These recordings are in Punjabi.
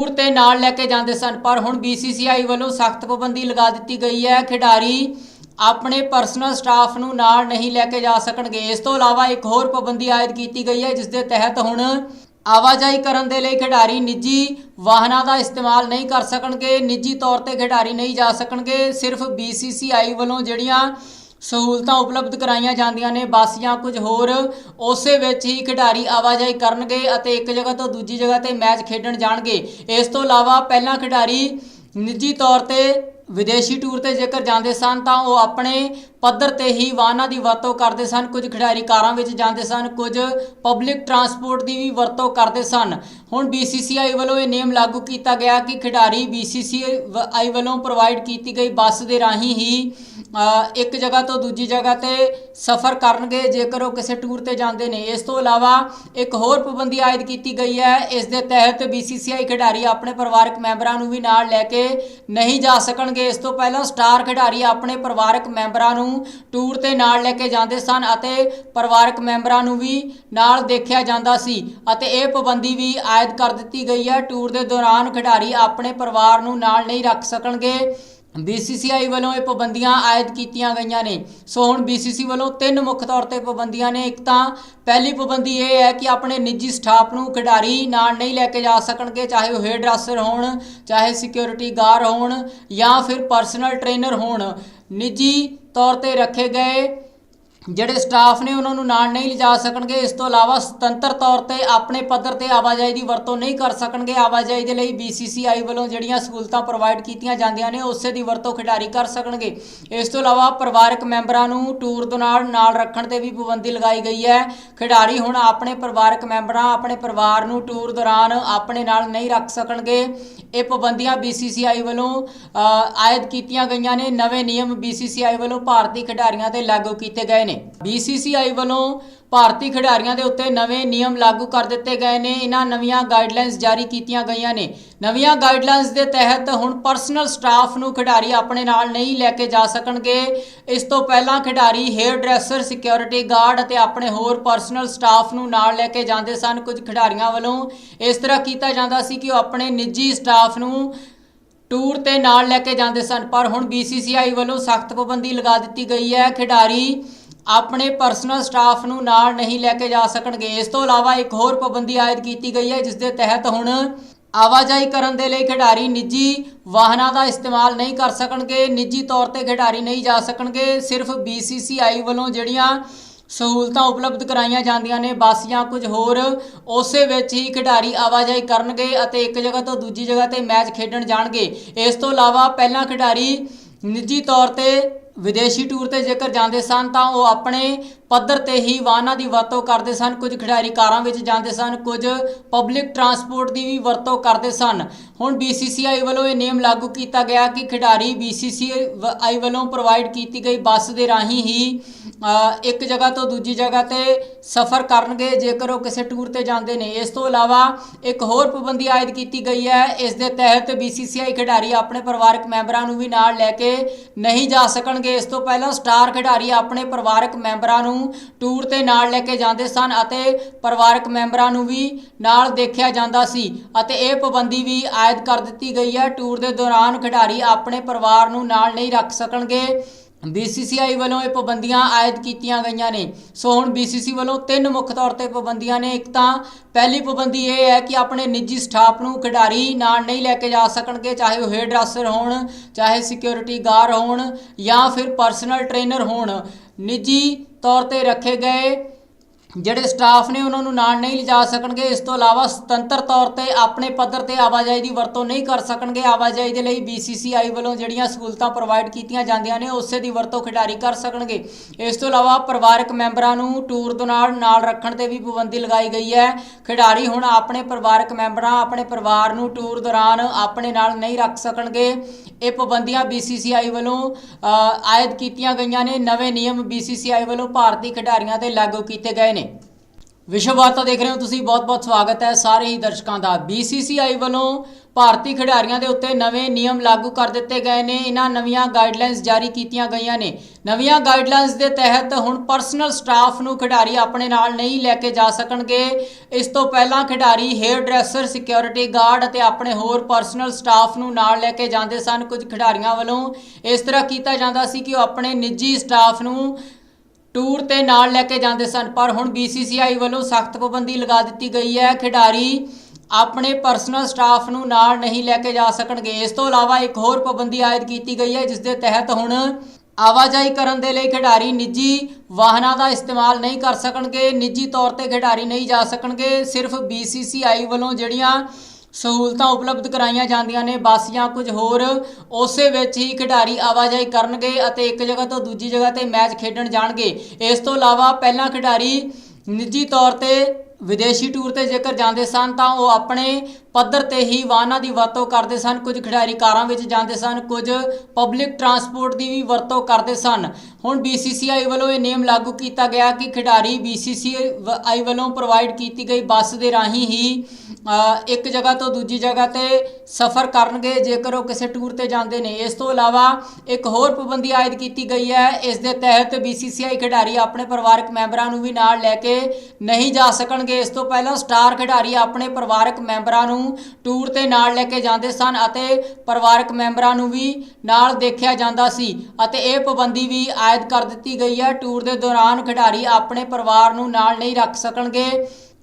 ਟੂਰ ਨਾਲ ਲੈ ਕੇ ਜਾਂਦੇ ਸਨ, ਪਰ ਹੁਣ BCCI ਵੱਲੋਂ ਸਖਤ ਪਾਬੰਦੀ ਲਗਾ ਦਿੱਤੀ ਗਈ ਹੈ। ਖਿਡਾਰੀ ਆਪਣੇ ਪਰਸਨਲ ਸਟਾਫ ਨੂੰ ਨਾਲ ਨਹੀਂ ਲੈ ਕੇ ਜਾ ਸਕਣਗੇ। ਇਸ ਤੋਂ ਇਲਾਵਾ ਇੱਕ ਹੋਰ ਪਾਬੰਦੀ ਆਇਦ ਕੀਤੀ ਗਈ ਹੈ, ਜਿਸ ਦੇ ਤਹਿਤ ਹੁਣ ਆਵਾਜਾਈ ਕਰਨ ਦੇ ਲਈ ਖਿਡਾਰੀ ਨਿੱਜੀ ਵਾਹਨਾਂ ਦਾ ਇਸਤੇਮਾਲ ਨਹੀਂ ਕਰ ਸਕਣਗੇ। ਨਿੱਜੀ ਤੌਰ ਤੇ ਖਿਡਾਰੀ ਨਹੀਂ ਜਾ ਸਕਣਗੇ। ਸਿਰਫ BCCI ਵੱਲੋਂ ਜਿਹੜੀਆਂ ਸਹੂਲਤਾਂ ਉਪਲਬਧ ਕਰਾਈਆਂ ਜਾਂਦੀਆਂ ਨੇ, ਬੱਸ ਜਾਂ ਕੁਝ ਹੋਰ। ਉਸੇ ਵਿੱਚ ਹੀ ਖਿਡਾਰੀ ਆਵਾਜਾਈ ਕਰਨਗੇ ਅਤੇ ਇੱਕ ਜਗ੍ਹਾ ਤੋਂ ਦੂਜੀ ਜਗ੍ਹਾ ਤੇ ਮੈਚ ਖੇਡਣ ਜਾਣਗੇ। ਇਸ ਤੋਂ ਇਲਾਵਾ ਪਹਿਲਾਂ ਖਿਡਾਰੀ ਨਿੱਜੀ ਤੌਰ ਤੇ ਵਿਦੇਸ਼ੀ ਟੂਰ ਤੇ ਜੇਕਰ ਜਾਂਦੇ ਸਨ ਤਾਂ ਉਹ ਆਪਣੇ ਪੱਧਰ ਤੇ ਹੀ ਵਾਹਨਾਂ ਦੀ ਵਰਤੋਂ ਕਰਦੇ ਸਨ, ਕੁਝ ਖਿਡਾਰੀ ਕਾਰਾਂ ਵਿੱਚ ਜਾਂਦੇ ਸਨ, ਕੁਝ ਪਬਲਿਕ ਟਰਾਂਸਪੋਰਟ ਦੀ ਵੀ ਵਰਤੋਂ ਕਰਦੇ ਸਨ। ਹੁਣ BCCI ਵੱਲੋਂ ਇਹ ਨਿਯਮ ਲਾਗੂ ਕੀਤਾ ਗਿਆ ਕਿ ਖਿਡਾਰੀ BCCI ਵੱਲੋਂ ਪ੍ਰੋਵਾਈਡ ਕੀਤੀ ਗਈ ਬੱਸ ਦੇ ਰਾਹੀਂ ਹੀ ਇੱਕ ਜਗ੍ਹਾ ਤੋਂ ਦੂਜੀ ਜਗ੍ਹਾ ਤੇ ਸਫ਼ਰ ਕਰਨਗੇ, ਜੇਕਰ ਉਹ ਕਿਸੇ ਟੂਰ ਤੇ ਜਾਂਦੇ ਨੇ। ਇਸ ਤੋਂ ਇਲਾਵਾ ਇੱਕ ਹੋਰ ਪਾਬੰਦੀ ਆਇਦ ਕੀਤੀ ਗਈ ਹੈ। ਇਸ ਦੇ ਤਹਿਤ BCCI ਖਿਡਾਰੀ ਆਪਣੇ ਪਰਿਵਾਰਕ ਮੈਂਬਰਾਂ ਨੂੰ ਵੀ ਨਾਲ ਲੈ ਕੇ ਨਹੀਂ ਜਾ ਸਕਣਗੇ। ਇਸ ਤੋਂ ਪਹਿਲਾਂ ਸਟਾਰ ਖਿਡਾਰੀ ਆਪਣੇ ਪਰਿਵਾਰਕ ਮੈਂਬਰਾਂ ਨੂੰ ਟੂਰ ਤੇ ਨਾਲ ਲੈ ਕੇ ਜਾਂਦੇ ਸਨ ਅਤੇ ਪਰਿਵਾਰਕ ਮੈਂਬਰਾਂ ਨੂੰ ਵੀ ਨਾਲ ਦੇਖਿਆ ਜਾਂਦਾ ਸੀ ਅਤੇ ਇਹ ਪਾਬੰਦੀ ਵੀ ਆਇਦ ਕਰ ਦਿੱਤੀ ਗਈ ਹੈ। ਟੂਰ ਦੇ ਦੌਰਾਨ ਖਿਡਾਰੀ ਆਪਣੇ ਪਰਿਵਾਰ ਨੂੰ ਨਾਲ ਨਹੀਂ ਰੱਖ ਸਕਣਗੇ। BCCI ਵੱਲੋਂ ਇਹ ਪਾਬੰਦੀਆਂ ਆਇਦ ਕੀਤੀਆਂ ਗਈਆਂ ਨੇ। ਸੋ ਹੁਣ BCCI ਵੱਲੋਂ ਤਿੰਨ ਮੁੱਖ ਤੌਰ ਤੇ ਪਾਬੰਦੀਆਂ ਨੇ। ਇੱਕ ਤਾਂ ਪਹਿਲੀ ਪਾਬੰਦੀ ਇਹ ਹੈ ਕਿ ਆਪਣੇ ਨਿੱਜੀ ਸਟਾਫ ਨੂੰ ਖਿਡਾਰੀ ਨਾਲ ਨਹੀਂ ਲੈ ਕੇ ਜਾ ਸਕਣਗੇ, ਚਾਹੇ ਉਹ ਹੇਅਰ ਡਰੈਸਰ ਹੋਣ, ਚਾਹੇ ਸਿਕਿਉਰਿਟੀ ਗਾਰਡ ਹੋਣ ਜਾਂ ਫਿਰ ਪਰਸਨਲ ਟ੍ਰੇਨਰ ਹੋਣ। ਨਿੱਜੀ ਤੌਰ ਤੇ ਰੱਖੇ ਗਏ ਜਿਹੜੇ ਸਟਾਫ ਨੇ ਉਹਨਾਂ ਨੂੰ ਨਾਲ ਨਹੀਂ ਲਿਜਾ ਸਕਣਗੇ, ਇਸ ਤੋਂ ਇਲਾਵਾ ਸੁਤੰਤਰ ਤੌਰ ਤੇ ਆਪਣੇ ਪੱਧਰ ਤੇ ਆਵਾਜਾਈ ਦੀ ਵਰਤੋਂ ਨਹੀਂ ਕਰ ਸਕਣਗੇ। ਆਵਾਜਾਈ ਦੇ ਲਈ BCCI ਵੱਲੋਂ ਜਿਹੜੀਆਂ ਸਹੂਲਤਾਂ ਪ੍ਰੋਵਾਈਡ ਕੀਤੀਆਂ ਜਾਂਦੀਆਂ ਨੇ, ਉਸੇ ਦੀ ਵਰਤੋਂ ਖਿਡਾਰੀ ਕਰ ਸਕਣਗੇ। ਇਸ ਤੋਂ ਇਲਾਵਾ ਪਰਿਵਾਰਕ ਮੈਂਬਰਾਂ ਨੂੰ ਟੂਰ ਦੌਰਾਨ ਨਾਲ ਰੱਖਣ ਤੇ ਵੀ ਪਾਬੰਦੀ ਲਗਾਈ ਗਈ ਹੈ। ਖਿਡਾਰੀ ਹੁਣ ਆਪਣੇ ਪਰਿਵਾਰਕ ਮੈਂਬਰਾਂ, ਆਪਣੇ ਪਰਿਵਾਰ ਨੂੰ ਟੂਰ ਦੌਰਾਨ ਆਪਣੇ ਨਾਲ ਨਹੀਂ ਰੱਖ ਸਕਣਗੇ। ਇਹ ਪਾਬੰਦੀਆਂ BCCI ਵੱਲੋਂ ਆਇਦ ਕੀਤੀਆਂ ਗਈਆਂ ਨੇ। ਨਵੇਂ ਨਿਯਮ BCCI ਵੱਲੋਂ ਭਾਰਤੀ ਖਿਡਾਰੀਆਂ ਤੇ ਲਾਗੂ ਕੀਤੇ ਗਏ ਨੇ। BCCI ਵੱਲੋਂ ਭਾਰਤੀ ਖਿਡਾਰੀਆਂ ਦੇ ਉੱਤੇ ਨਵੇਂ ਨਿਯਮ ਲਾਗੂ ਕਰ ਦਿੱਤੇ ਗਏ ਨੇ। ਇਹਨਾਂ ਨਵੀਆਂ ਗਾਈਡਲਾਈਨਸ ਜਾਰੀ ਕੀਤੀਆਂ ਗਈਆਂ ਨੇ। ਨਵੀਆਂ ਗਾਈਡਲਾਈਨਸ ਦੇ ਤਹਿਤ ਹੁਣ ਪਰਸਨਲ ਸਟਾਫ ਨੂੰ ਖਿਡਾਰੀ ਆਪਣੇ ਨਾਲ ਨਹੀਂ ਲੈ ਕੇ ਜਾ ਸਕਣਗੇ। ਇਸ ਤੋਂ ਪਹਿਲਾਂ ਖਿਡਾਰੀ ਹੇਅਰ ਡਰੈਸਰ ਸਿਕਿਉਰਿਟੀ ਗਾਰਡ ਅਤੇ ਆਪਣੇ ਹੋਰ ਪਰਸਨਲ ਸਟਾਫ ਨੂੰ ਨਾਲ ਲੈ ਕੇ ਜਾਂਦੇ ਸਨ। ਕੁਝ ਖਿਡਾਰੀਆਂ ਵੱਲੋਂ ਇਸ ਤਰ੍ਹਾਂ ਕੀਤਾ ਜਾਂਦਾ ਸੀ ਕਿ ਉਹ ਆਪਣੇ ਨਿੱਜੀ ਸਟਾਫ ਨੂੰ ਟੂਰ ਤੇ ਨਾਲ ਲੈ ਕੇ ਜਾਂਦੇ ਸਨ। ਪਰ ਹੁਣ BCCI ਵੱਲੋਂ ਸਖਤ ਪਾਬੰਦੀ ਲਗਾ ਦਿੱਤੀ ਗਈ ਹੈ। ਖਿਡਾਰੀ ਆਪਣੇ ਪਰਸਨਲ ਸਟਾਫ ਨੂੰ ਨਾਲ ਨਹੀਂ ਲੈ ਕੇ ਜਾ ਸਕਣਗੇ। ਇਸ ਤੋਂ ਇਲਾਵਾ ਇੱਕ ਹੋਰ ਪਾਬੰਦੀ ਆਇਦ ਕੀਤੀ ਗਈ ਹੈ, ਜਿਸ ਦੇ ਤਹਿਤ ਹੁਣ ਆਵਾਜਾਈ ਕਰਨ ਦੇ ਲਈ ਖਿਡਾਰੀ ਨਿੱਜੀ ਵਾਹਨਾਂ ਦਾ ਇਸਤੇਮਾਲ ਨਹੀਂ ਕਰ ਸਕਣਗੇ। ਨਿੱਜੀ ਤੌਰ ਤੇ ਖਿਡਾਰੀ ਨਹੀਂ ਜਾ ਸਕਣਗੇ। ਸਿਰਫ BCCI ਵੱਲੋਂ ਜਿਹੜੀਆਂ ਸਹੂਲਤਾਂ ਉਪਲਬਧ ਕਰਾਈਆਂ ਜਾਂਦੀਆਂ ਨੇ, ਬੱਸ ਜਾਂ ਕੁਝ ਹੋਰ, ਉਸੇ ਵਿੱਚ ਹੀ ਖਿਡਾਰੀ ਆਵਾਜਾਈ ਕਰਨਗੇ ਅਤੇ ਇੱਕ ਜਗ੍ਹਾ ਤੋਂ ਦੂਜੀ ਜਗ੍ਹਾ ਤੇ ਮੈਚ ਖੇਡਣ ਜਾਣਗੇ। ਇਸ ਤੋਂ ਇਲਾਵਾ ਪਹਿਲਾਂ ਖਿਡਾਰੀ ਨਿੱਜੀ ਤੌਰ ਤੇ ਵਿਦੇਸ਼ੀ ਟੂਰ ਤੇ ਜੇਕਰ ਜਾਂਦੇ ਸਨ ਤਾਂ ਉਹ ਆਪਣੇ ਪੱਧਰ ਤੇ ਹੀ ਵਾਹਨਾਂ ਦੀ ਵਰਤੋਂ ਕਰਦੇ ਸਨ। ਕੁਝ ਖਿਡਾਰੀ ਕਾਰਾਂ ਵਿੱਚ ਜਾਂਦੇ ਸਨ, ਕੁਝ ਪਬਲਿਕ ਟਰਾਂਸਪੋਰਟ ਦੀ ਵੀ ਵਰਤੋਂ ਕਰਦੇ ਸਨ। ਹੁਣ BCCI ਵੱਲੋਂ ਇਹ ਨਿਯਮ ਲਾਗੂ ਕੀਤਾ ਗਿਆ ਕਿ ਖਿਡਾਰੀ BCCI ਵੱਲੋਂ ਪ੍ਰੋਵਾਈਡ ਕੀਤੀ ਗਈ ਬੱਸ ਦੇ ਰਾਹੀਂ ਹੀ ਇੱਕ ਜਗ੍ਹਾ ਤੋਂ ਦੂਜੀ ਜਗ੍ਹਾ ਤੇ ਸਫ਼ਰ ਕਰਨਗੇ। ਜੇਕਰ ਉਹ ਕਿਸੇ ਟੂਰ ਤੇ ਜਾਂਦੇ ਨੇ, ਇਸ ਤੋਂ ਇਲਾਵਾ ਇੱਕ ਹੋਰ ਪਾਬੰਦੀ ਆਇਦ ਕੀਤੀ ਗਈ ਹੈ। ਇਸ ਦੇ ਤਹਿਤ BCCI ਖਿਡਾਰੀ ਆਪਣੇ ਪਰਿਵਾਰਕ ਮੈਂਬਰਾਂ ਨੂੰ ਵੀ ਨਾਲ ਲੈ ਕੇ ਨਹੀਂ ਜਾ ਸਕਣਗੇ। ਇਸ ਤੋਂ ਪਹਿਲਾਂ ਸਟਾਰ ਖਿਡਾਰੀ ਆਪਣੇ ਪਰਿਵਾਰਕ ਮੈਂਬਰਾਂ ਨੂੰ ਟੂਰ ਤੇ ਨਾਲ ਲੈ ਕੇ ਜਾਂਦੇ ਸਨ ਅਤੇ ਪਰਿਵਾਰਕ ਮੈਂਬਰਾਂ ਨੂੰ ਵੀ ਨਾਲ ਦੇਖਿਆ ਜਾਂਦਾ ਸੀ ਅਤੇ ਇਹ ਪਾਬੰਦੀ ਵੀ ਆਇਦ ਕਰ ਦਿੱਤੀ ਗਈ ਹੈ। ਟੂਰ ਦੇ ਦੌਰਾਨ ਖਿਡਾਰੀ ਆਪਣੇ ਪਰਿਵਾਰ ਨੂੰ ਨਾਲ ਨਹੀਂ ਰੱਖ ਸਕਣਗੇ। BCCI ਵੱਲੋਂ ਇਹ ਪਾਬੰਦੀਆਂ ਆਇਦ ਕੀਤੀਆਂ ਗਈਆਂ ਨੇ। ਸੋ ਹੁਣ BCCI ਵੱਲੋਂ ਤਿੰਨ ਮੁੱਖ ਤੌਰ ਤੇ ਪਾਬੰਦੀਆਂ ਨੇ। ਇੱਕ ਤਾਂ ਪਹਿਲੀ ਪਾਬੰਦੀ ਇਹ ਹੈ ਕਿ ਆਪਣੇ ਨਿੱਜੀ ਸਟਾਫ ਨੂੰ ਖਿਡਾਰੀ ਨਾਲ ਨਹੀਂ ਲੈ ਕੇ ਜਾ ਸਕਣਗੇ, ਚਾਹੇ ਉਹ ਹੇਅਰ ਡਰੈਸਰ ਹੋਣ, ਚਾਹੇ ਸਿਕਿਉਰਿਟੀ ਗਾਰਡ ਹੋਣ ਜਾਂ ਫਿਰ ਪਰਸਨਲ ਟ੍ਰੇਨਰ ਹੋਣ। ਨਿੱਜੀ ਤੌਰ ਤੇ ਰੱਖੇ ਗਏ। ਜਿਹੜੇ ਸਟਾਫ ਨੇ ਉਹਨਾਂ ਨੂੰ ਨਾਲ ਨਹੀਂ ਲਿਜਾ ਸਕਣਗੇ, ਇਸ ਤੋਂ ਇਲਾਵਾ ਸੁਤੰਤਰ ਤੌਰ ਤੇ ਆਪਣੇ ਪੱਧਰ ਤੇ ਆਵਾਜਾਈ ਦੀ ਵਰਤੋਂ ਨਹੀਂ ਕਰ ਸਕਣਗੇ। ਆਵਾਜਾਈ ਦੇ ਲਈ BCCI ਵੱਲੋਂ ਜਿਹੜੀਆਂ ਸਹੂਲਤਾਂ ਪ੍ਰੋਵਾਈਡ ਕੀਤੀਆਂ ਜਾਂਦੀਆਂ ਨੇ, ਉਸੇ ਦੀ ਵਰਤੋਂ ਖਿਡਾਰੀ ਕਰ ਸਕਣਗੇ। ਇਸ ਤੋਂ ਇਲਾਵਾ ਪਰਿਵਾਰਕ ਮੈਂਬਰਾਂ ਨੂੰ ਟੂਰ ਦੌਰਾਨ ਨਾਲ ਰੱਖਣ ਤੇ ਵੀ ਪਾਬੰਦੀ ਲਗਾਈ ਗਈ ਹੈ। ਖਿਡਾਰੀ ਹੁਣ ਆਪਣੇ ਪਰਿਵਾਰਕ ਮੈਂਬਰਾਂ, ਆਪਣੇ ਪਰਿਵਾਰ ਨੂੰ ਟੂਰ ਦੌਰਾਨ ਆਪਣੇ ਨਾਲ ਨਹੀਂ ਰੱਖ ਸਕਣਗੇ। ਇਹ ਪਾਬੰਦੀਆਂ BCCI ਵੱਲੋਂ ਆਇਦ ਕੀਤੀਆਂ ਗਈਆਂ ਨੇ। ਨਵੇਂ ਨਿਯਮ BCCI ਵੱਲੋਂ ਭਾਰਤੀ ਖਿਡਾਰੀਆਂ ਤੇ ਲਾਗੂ ਕੀਤੇ ਗਏ ਨੇ। ਵਿਸ਼ਵ ਵਾਰਤਾ ਦੇਖ ਰਹੇ ਹੋ ਤੁਸੀਂ ਬਹੁਤ-ਬਹੁਤ ਸਵਾਗਤ ਹੈ ਸਾਰੇ ਹੀ ਦਰਸ਼ਕਾਂ ਦਾ। BCCI ਵੱਲੋਂ ਭਾਰਤੀ ਖਿਡਾਰੀਆਂ ਦੇ ਉੱਤੇ ਨਵੇਂ ਨਿਯਮ ਲਾਗੂ ਕਰ ਦਿੱਤੇ ਗਏ ਨੇ। ਇਹਨਾਂ ਨਵੀਆਂ ਗਾਈਡਲਾਈਨਸ ਜਾਰੀ ਕੀਤੀਆਂ ਗਈਆਂ ਨੇ। ਨਵੀਆਂ ਗਾਈਡਲਾਈਨਸ ਦੇ ਤਹਿਤ ਹੁਣ ਪਰਸਨਲ ਸਟਾਫ ਨੂੰ ਖਿਡਾਰੀ ਆਪਣੇ ਨਾਲ ਨਹੀਂ ਲੈ ਕੇ ਜਾ ਸਕਣਗੇ। ਇਸ ਤੋਂ ਪਹਿਲਾਂ ਖਿਡਾਰੀ ਹੇਅਰ ਡਰੈਸਰ ਸਿਕਿਉਰਿਟੀ ਗਾਰਡ ਅਤੇ ਆਪਣੇ ਹੋਰ ਪਰਸਨਲ ਸਟਾਫ ਨੂੰ ਨਾਲ ਲੈ ਕੇ ਜਾਂਦੇ ਸਨ। ਕੁਝ ਖਿਡਾਰੀਆਂ ਵੱਲੋਂ ਇਸ ਤਰ੍ਹਾਂ ਕੀਤਾ ਜਾਂਦਾ ਸੀ ਕਿ ਉਹ ਆਪਣੇ ਨਿੱਜੀ ਸਟਾਫ ਨੂੰ ਟੂਰ ਤੇ ਨਾਲ ਲੈ ਕੇ ਜਾਂਦੇ ਸਨ, ਪਰ ਹੁਣ BCCI ਵੱਲੋਂ ਸਖਤ ਪਾਬੰਦੀ ਲਗਾ ਦਿੱਤੀ ਗਈ ਹੈ। ਖਿਡਾਰੀ ਆਪਣੇ ਪਰਸਨਲ ਸਟਾਫ ਨੂੰ ਨਾਲ ਨਹੀਂ ਲੈ ਕੇ ਜਾ ਸਕਣਗੇ। ਇਸ ਤੋਂ ਇਲਾਵਾ ਇੱਕ ਹੋਰ ਪਾਬੰਦੀ ਆਇਦ ਕੀਤੀ ਗਈ ਹੈ ਜਿਸ ਦੇ ਤਹਿਤ ਹੁਣ ਆਵਾਜਾਈ ਕਰਨ ਦੇ ਲਈ ਖਿਡਾਰੀ ਨਿੱਜੀ ਵਾਹਨਾਂ ਦਾ ਇਸਤੇਮਾਲ ਨਹੀਂ ਕਰ ਸਕਣਗੇ। ਨਿੱਜੀ ਤੌਰ ਤੇ ਖਿਡਾਰੀ ਨਹੀਂ ਜਾ ਸਕਣਗੇ। ਸਿਰਫ BCCI ਵੱਲੋਂ ਜਿਹੜੀਆਂ ਸਹੂਲਤਾਂ ਉਪਲਬਧ ਕਰਾਈਆਂ ਜਾਂਦੀਆਂ ਨੇ, ਬੱਸ ਜਾਂ ਕੁਝ ਹੋਰ। ਉਸੇ ਵਿੱਚ ਹੀ ਖਿਡਾਰੀ ਆਵਾਜਾਈ ਕਰਨਗੇ ਅਤੇ ਇੱਕ ਜਗ੍ਹਾ ਤੋਂ ਦੂਜੀ ਜਗ੍ਹਾ ਤੇ ਮੈਚ ਖੇਡਣ ਜਾਣਗੇ। ਇਸ ਤੋਂ ਇਲਾਵਾ ਪਹਿਲਾਂ ਖਿਡਾਰੀ ਨਿੱਜੀ ਤੌਰ ਤੇ ਵਿਦੇਸ਼ੀ ਟੂਰ ਤੇ ਜੇਕਰ ਜਾਂਦੇ ਸਨ ਤਾਂ ਉਹ ਆਪਣੇ ਪੱਧਰ ਤੇ ਹੀ ਵਾਹਨਾਂ ਦੀ ਵਰਤੋਂ ਕਰਦੇ ਸਨ, ਕੁਝ ਖਿਡਾਰੀ ਕਾਰਾਂ ਵਿੱਚ ਜਾਂਦੇ ਸਨ, ਕੁਝ ਪਬਲਿਕ ਟਰਾਂਸਪੋਰਟ ਦੀ ਵੀ ਵਰਤੋਂ ਕਰਦੇ ਸਨ। ਹੁਣ BCCI ਵੱਲੋਂ ਇਹ ਨਿਯਮ ਲਾਗੂ ਕੀਤਾ ਗਿਆ ਕਿ ਖਿਡਾਰੀ BCCI ਵੱਲੋਂ ਪ੍ਰੋਵਾਈਡ ਕੀਤੀ ਗਈ ਬੱਸ ਦੇ ਰਾਹੀਂ ਹੀ ਇੱਕ ਜਗ੍ਹਾ ਤੋਂ ਦੂਜੀ ਜਗ੍ਹਾ ਤੇ ਸਫ਼ਰ ਕਰਨਗੇ, ਜੇਕਰ ਉਹ ਕਿਸੇ ਟੂਰ ਤੇ ਜਾਂਦੇ ਨੇ। ਇਸ ਤੋਂ ਇਲਾਵਾ ਇੱਕ ਹੋਰ ਪਾਬੰਦੀ ਆਇਦ ਕੀਤੀ ਗਈ ਹੈ। ਇਸ ਦੇ ਤਹਿਤ BCCI ਖਿਡਾਰੀ ਆਪਣੇ ਪਰਿਵਾਰਕ ਮੈਂਬਰਾਂ ਨੂੰ ਵੀ ਨਾਲ ਲੈ ਕੇ ਨਹੀਂ ਜਾ ਸਕਣਗੇ। ਇਸ ਤੋਂ ਪਹਿਲਾਂ ਸਟਾਰ ਖਿਡਾਰੀ ਆਪਣੇ ਪਰਿਵਾਰਕ ਮੈਂਬਰਾਂ ਨੂੰ ਟੂਰ ਤੇ ਨਾਲ ਲੈ ਕੇ ਜਾਂਦੇ ਸਨ ਅਤੇ ਪਰਿਵਾਰਕ ਮੈਂਬਰਾਂ ਨੂੰ ਵੀ ਨਾਲ ਦੇਖਿਆ ਜਾਂਦਾ ਸੀ ਅਤੇ ਇਹ ਪਾਬੰਦੀ ਵੀ ਆਇਦ ਕਰ ਦਿੱਤੀ ਗਈ ਹੈ। ਟੂਰ ਦੇ ਦੌਰਾਨ ਖਿਡਾਰੀ ਆਪਣੇ ਪਰਿਵਾਰ ਨੂੰ ਨਾਲ ਨਹੀਂ ਰੱਖ ਸਕਣਗੇ।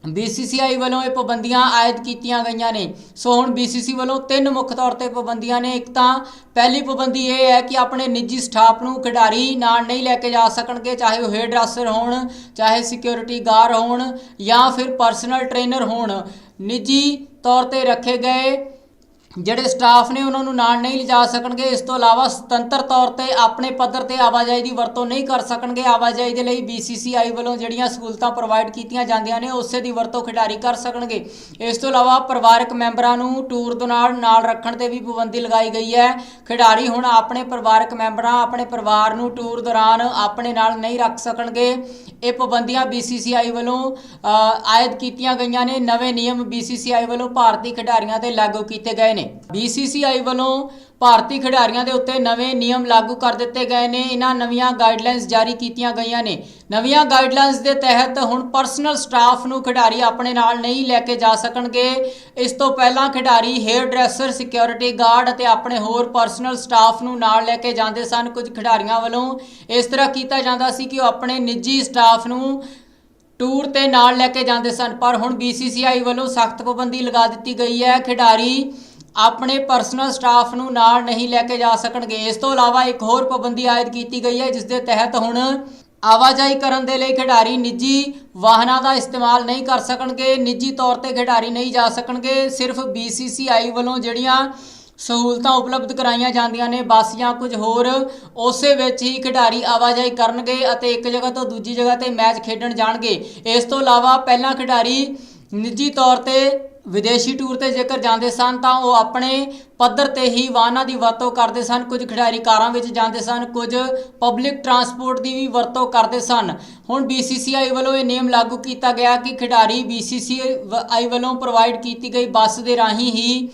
BCCI ਵੱਲੋਂ ਇਹ ਪਾਬੰਦੀਆਂ ਆਇਦ ਕੀਤੀਆਂ ਗਈਆਂ ਨੇ। ਸੋ ਹੁਣ BCC ਵੱਲੋਂ ਤਿੰਨ ਮੁੱਖ ਤੌਰ ਤੇ ਪਾਬੰਦੀਆਂ ਨੇ। ਇੱਕ ਤਾਂ ਪਹਿਲੀ ਪਾਬੰਦੀ ਇਹ ਹੈ ਕਿ ਆਪਣੇ ਨਿੱਜੀ ਸਟਾਫ ਨੂੰ ਖਿਡਾਰੀ ਨਾਲ ਨਹੀਂ ਲੈ ਕੇ ਜਾ ਸਕਣਗੇ, ਚਾਹੇ ਉਹ ਹੇਅਰ ਡਰੈਸਰ ਹੋਣ, ਚਾਹੇ ਸਿਕਿਉਰਿਟੀ ਗਾਰਡ ਹੋਣ ਜਾਂ ਫਿਰ ਪਰਸਨਲ ਟ੍ਰੇਨਰ ਹੋਣ। ਨਿੱਜੀ ਤੌਰ ਤੇ ਰੱਖੇ ਗਏ ਜਿਹੜੇ ਸਟਾਫ ਨੇ ਉਹਨਾਂ ਨੂੰ ਨਾਲ ਨਹੀਂ ਲਿਜਾ ਸਕਣਗੇ, ਇਸ ਤੋਂ ਇਲਾਵਾ ਸੁਤੰਤਰ ਤੌਰ ਤੇ ਆਪਣੇ ਪੱਧਰ ਤੇ ਆਵਾਜਾਈ ਦੀ ਵਰਤੋਂ ਨਹੀਂ ਕਰ ਸਕਣਗੇ। ਆਵਾਜਾਈ ਦੇ ਲਈ BCCI ਵੱਲੋਂ ਜਿਹੜੀਆਂ ਸਹੂਲਤਾਂ ਪ੍ਰੋਵਾਈਡ ਕੀਤੀਆਂ ਜਾਂਦੀਆਂ ਨੇ, ਉਸੇ ਦੀ ਵਰਤੋਂ ਖਿਡਾਰੀ ਕਰ ਸਕਣਗੇ। ਇਸ ਤੋਂ ਇਲਾਵਾ ਪਰਿਵਾਰਕ ਮੈਂਬਰਾਂ ਨੂੰ ਟੂਰ ਦੌਰਾਨ ਨਾਲ ਰੱਖਣ ਤੇ ਵੀ ਪਾਬੰਦੀ ਲਗਾਈ ਗਈ ਹੈ। ਖਿਡਾਰੀ ਹੁਣ ਆਪਣੇ ਪਰਿਵਾਰਕ ਮੈਂਬਰਾਂ, ਆਪਣੇ ਪਰਿਵਾਰ ਨੂੰ ਟੂਰ ਦੌਰਾਨ ਆਪਣੇ ਨਾਲ ਨਹੀਂ ਰੱਖ ਸਕਣਗੇ। ਇਹ ਪਾਬੰਦੀਆਂ BCCI ਵੱਲੋਂ ਆਇਦ ਕੀਤੀਆਂ ਗਈਆਂ ਨੇ। ਨਵੇਂ ਨਿਯਮ BCCI ਵੱਲੋਂ ਭਾਰਤੀ ਖਿਡਾਰੀਆਂ ਤੇ ਲਾਗੂ ਕੀਤੇ ਗਏ ਨੇ। BCCI ਵੱਲੋਂ ਭਾਰਤੀ ਖਿਡਾਰੀਆਂ ਦੇ ਉੱਤੇ ਨਵੇਂ ਨਿਯਮ ਲਾਗੂ ਕਰ ਦਿੱਤੇ ਗਏ ਨੇ। ਇਹਨਾਂ ਨਵੀਆਂ ਗਾਈਡਲਾਈਨਸ ਜਾਰੀ ਕੀਤੀਆਂ ਗਈਆਂ ਨੇ। ਨਵੀਆਂ ਗਾਈਡਲਾਈਨਸ ਦੇ ਤਹਿਤ ਹੁਣ ਪਰਸਨਲ ਸਟਾਫ ਨੂੰ ਖਿਡਾਰੀ ਆਪਣੇ ਨਾਲ ਨਹੀਂ ਲੈ ਕੇ ਜਾ ਸਕਣਗੇ। ਇਸ ਤੋਂ ਪਹਿਲਾਂ ਖਿਡਾਰੀ ਹੇਅਰ ਡਰੈਸਰ ਸਿਕਿਉਰਿਟੀ ਗਾਰਡ ਅਤੇ ਆਪਣੇ ਹੋਰ ਪਰਸਨਲ ਸਟਾਫ ਨੂੰ ਨਾਲ ਲੈ ਕੇ ਜਾਂਦੇ ਸਨ। ਕੁਝ ਖਿਡਾਰੀਆਂ ਵੱਲੋਂ ਇਸ ਤਰ੍ਹਾਂ ਕੀਤਾ ਜਾਂਦਾ ਸੀ ਕਿ ਉਹ ਆਪਣੇ ਨਿੱਜੀ ਸਟਾਫ ਨੂੰ ਟੂਰ ਤੇ ਨਾਲ ਲੈ ਕੇ ਜਾਂਦੇ ਸਨ। ਪਰ ਹੁਣ BCCI ਵੱਲੋਂ ਸਖਤ ਪਾਬੰਦੀ ਲਗਾ ਦਿੱਤੀ ਗਈ ਹੈ। ਖਿਡਾਰੀ ਆਪਣੇ ਪਰਸਨਲ ਸਟਾਫ ਨੂੰ ਨਾਲ ਨਹੀਂ ਲੈ ਕੇ ਜਾ ਸਕਣਗੇ। ਇਸ ਤੋਂ ਇਲਾਵਾ ਇੱਕ ਹੋਰ ਪਾਬੰਦੀ ਆਇਦ ਕੀਤੀ ਗਈ ਹੈ ਜਿਸ ਦੇ ਤਹਿਤ ਹੁਣ ਆਵਾਜਾਈ ਕਰਨ ਦੇ ਲਈ ਖਿਡਾਰੀ ਨਿੱਜੀ ਵਾਹਨਾਂ ਦਾ ਇਸਤੇਮਾਲ ਨਹੀਂ ਕਰ ਸਕਣਗੇ, ਨਿੱਜੀ ਤੌਰ ਤੇ ਖਿਡਾਰੀ ਨਹੀਂ ਜਾ ਸਕਣਗੇ। ਸਿਰਫ BCCI ਵੱਲੋਂ ਜਿਹੜੀਆਂ ਸਹੂਲਤਾਂ ਉਪਲਬਧ ਕਰਾਈਆਂ ਜਾਂਦੀਆਂ ਨੇ, ਬੱਸ ਜਾਂ ਕੁਝ ਹੋਰ, ਉਸੇ ਵਿੱਚ ਹੀ ਖਿਡਾਰੀ ਆਵਾਜਾਈ ਕਰਨਗੇ ਅਤੇ ਇੱਕ ਜਗ੍ਹਾ ਤੋਂ ਦੂਜੀ ਜਗ੍ਹਾ ਤੇ ਮੈਚ ਖੇਡਣ ਜਾਣਗੇ। ਇਸ ਤੋਂ ਇਲਾਵਾ ਪਹਿਲਾਂ ਖਿਡਾਰੀ ਨਿੱਜੀ ਤੌਰ ਤੇ ਵਿਦੇਸ਼ੀ ਟੂਰ ਤੇ ਜੇਕਰ ਜਾਂਦੇ ਸਨ ਤਾਂ ਉਹ ਆਪਣੇ ਪੱਧਰ ਤੇ ਹੀ ਵਾਹਨਾਂ ਦੀ ਵਰਤੋਂ ਕਰਦੇ ਸਨ, ਕੁਝ ਖਿਡਾਰੀ ਕਾਰਾਂ ਵਿੱਚ ਜਾਂਦੇ ਸਨ, ਕੁਝ ਪਬਲਿਕ ਟਰਾਂਸਪੋਰਟ ਦੀ ਵੀ ਵਰਤੋਂ ਕਰਦੇ ਸਨ। ਹੁਣ BCCI ਵੱਲੋਂ ਇਹ ਨਿਯਮ ਲਾਗੂ ਕੀਤਾ ਗਿਆ ਕਿ ਖਿਡਾਰੀ BCCI ਵੱਲੋਂ ਪ੍ਰੋਵਾਈਡ ਕੀਤੀ ਗਈ ਬੱਸ ਦੇ ਰਾਹੀਂ ਹੀ